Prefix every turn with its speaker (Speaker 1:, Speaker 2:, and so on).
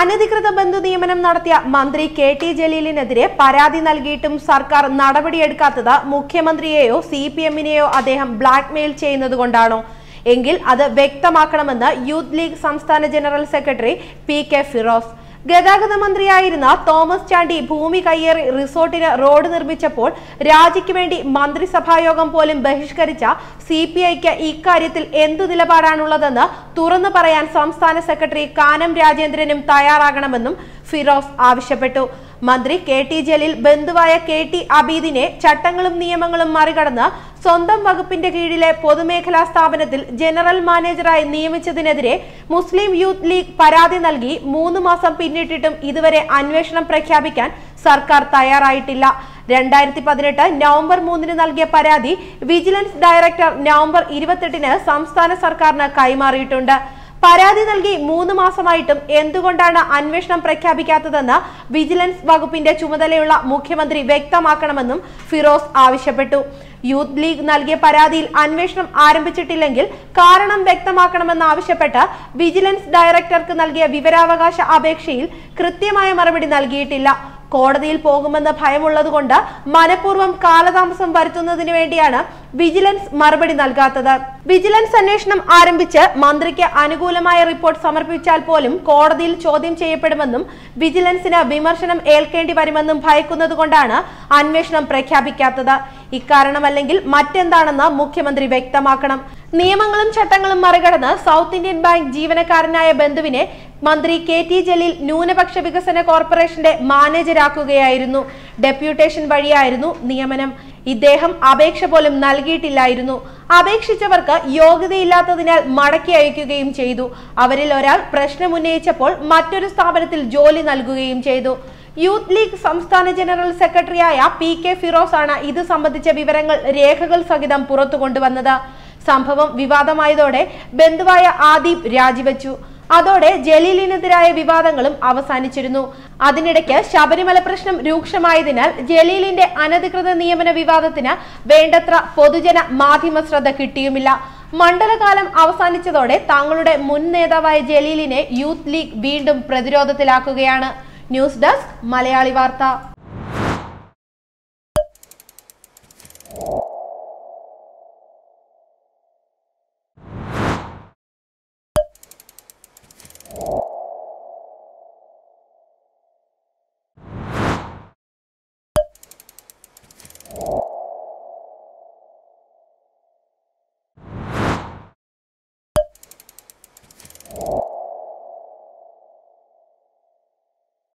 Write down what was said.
Speaker 1: അനധികൃത ബന്ധു നിയമനം നടത്തിയ മന്ത്രി കെ ടി ജലീലിനെതിരെ പരാതി നൽകിയിട്ടും സർക്കാർ നടപടിയെടുക്കാത്തത് മുഖ്യമന്ത്രിയെയോ സി പി എമ്മിനെയോ അദ്ദേഹം ബ്ലാക്ക്മെയിൽ ചെയ്യുന്നതുകൊണ്ടാണോ? എങ്കിൽ അത് വ്യക്തമാക്കണമെന്ന് യൂത്ത് ലീഗ് സംസ്ഥാന general secretary P K Firoz. ഗതാഗത മന്ത്രിയായിരുന്ന തോമസ് ചാണ്ടി ഭൂമി കയ്യേറി റിസോർട്ടിന് റോഡ് നിർമ്മിച്ചപ്പോൾ രാജിക്ക് വേണ്ടി മന്ത്രിസഭായോഗം പോലും ബഹിഷ്കരിച്ച സി പി ഐക്ക് ഇക്കാര്യത്തിൽ എന്തു നിലപാടാണുള്ളതെന്ന് തുറന്നു പറയാൻ സംസ്ഥാന സെക്രട്ടറി കാനം രാജേന്ദ്രനും തയ്യാറാകണമെന്നും ഫിറോസ് ആവശ്യപ്പെട്ടു. മന്ത്രി കെ ടി ജലീൽ ബന്ധുവായ കെ ടി അബീദിനെ ചട്ടങ്ങളും നിയമങ്ങളും മറികടന്ന് സ്വന്തം വകുപ്പിന്റെ കീഴിലെ പൊതുമേഖലാ സ്ഥാപനത്തിൽ ജനറൽ മാനേജറായി നിയമിച്ചതിനെതിരെ മുസ്ലിം യൂത്ത് ലീഗ് പരാതി നൽകി മൂന്ന് മാസം പിന്നിട്ടിട്ടും ഇതുവരെ അന്വേഷണം പ്രഖ്യാപിക്കാൻ സർക്കാർ തയ്യാറായിട്ടില്ല. രണ്ടായിരത്തി പതിനെട്ട് നവംബർ മൂന്നിന് നൽകിയ പരാതി വിജിലൻസ് ഡയറക്ടർ നവംബർ ഇരുപത്തെട്ടിന് സംസ്ഥാന സർക്കാരിന് കൈമാറിയിട്ടുണ്ട്. പരാതി നൽകി മൂന്ന് മാസമായിട്ടും എന്തുകൊണ്ടാണ് അന്വേഷണം പ്രഖ്യാപിക്കാത്തതെന്ന് വിജിലൻസ് വകുപ്പിന്റെ ചുമതലയുള്ള മുഖ്യമന്ത്രി വ്യക്തമാക്കണമെന്നും ഫിറോസ് ആവശ്യപ്പെട്ടു. യൂത്ത് ലീഗ് നൽകിയ പരാതിയിൽ അന്വേഷണം ആരംഭിച്ചിട്ടില്ലെങ്കിൽ കാരണം വ്യക്തമാക്കണമെന്നാവശ്യപ്പെട്ട് വിജിലൻസ് ഡയറക്ടർക്ക് നൽകിയ വിവരാവകാശ അപേക്ഷയിൽ കൃത്യമായ മറുപടി നൽകിയിട്ടില്ല. കോടതിയിൽ പോകുമെന്ന് ഭയമുള്ളതുകൊണ്ട് മനഃപൂർവം കാലതാമസം വരുത്തുന്നതിന് വേണ്ടിയാണ് വിജിലൻസ് മറുപടി നൽകാത്തത്. വിജിലൻസ് അന്വേഷണം ആരംഭിച്ച് മന്ത്രിക്ക് അനുകൂലമായ റിപ്പോർട്ട് സമർപ്പിച്ചാൽ പോലും കോടതിയിൽ ചോദ്യം ചെയ്യപ്പെടുമെന്നും വിജിലൻസിന് വിമർശനം ഏൽക്കേണ്ടി വരുമെന്നും ഭയക്കുന്നതുകൊണ്ടാണ് അന്വേഷണം പ്രഖ്യാപിക്കാത്തത്. ഇക്കാരണമല്ലെങ്കിൽ മറ്റെന്താണെന്ന് മുഖ്യമന്ത്രി വ്യക്തമാക്കണം. നിയമങ്ങളും ചട്ടങ്ങളും മറികടന്ന് സൗത്ത് ഇന്ത്യൻ ബാങ്ക് ജീവനക്കാരനായ ബന്ധുവിനെ മന്ത്രി കെ ടി ജലീൽ ന്യൂനപക്ഷ വികസന കോർപ്പറേഷന്റെ മാനേജരാക്കുകയായിരുന്നു. ഡെപ്യൂട്ടേഷൻ വഴിയായിരുന്നു നിയമനം. ഇദ്ദേഹം അപേക്ഷ പോലും നൽകിയിട്ടില്ലായിരുന്നു. അപേക്ഷിച്ചവർക്ക് യോഗ്യതയില്ലാത്തതിനാൽ മടക്കി അയക്കുകയും ചെയ്തു. അവരിൽ ഒരാൾ പ്രശ്നമുന്നയിച്ചപ്പോൾ മറ്റൊരു സ്ഥാപനത്തിൽ ജോലി നൽകുകയും ചെയ്തു. യൂത്ത് ലീഗ് സംസ്ഥാന ജനറൽ സെക്രട്ടറിയായ പി കെ ഫിറോസ് ആണ് ഇത് സംബന്ധിച്ച വിവരങ്ങൾ രേഖകൾ സഹിതം പുറത്തു കൊണ്ടുവന്നത് സംഭവം വിവാദമായതോടെ ബന്ധുവായ ആദീപ് രാജിവെച്ചു. അതോടെ ജലീലിനെതിരായ വിവാദങ്ങളും അവസാനിച്ചിരുന്നു. അതിനിടയ്ക്ക് ശബരിമല പ്രശ്നം രൂക്ഷമായതിനാൽ ജലീലിന്റെ അനധികൃത നിയമന വിവാദത്തിന് വേണ്ടത്ര പൊതുജന മാധ്യമ ശ്രദ്ധ കിട്ടിയുമില്ല. മണ്ഡലകാലം അവസാനിച്ചതോടെ തങ്ങളുടെ മുൻ നേതാവായ ജലീലിനെ യൂത്ത് ലീഗ് വീണ്ടും പ്രതിരോധത്തിലാക്കുകയാണ്. ന്യൂസ് ഡെസ്ക് മലയാളി വാർത്ത.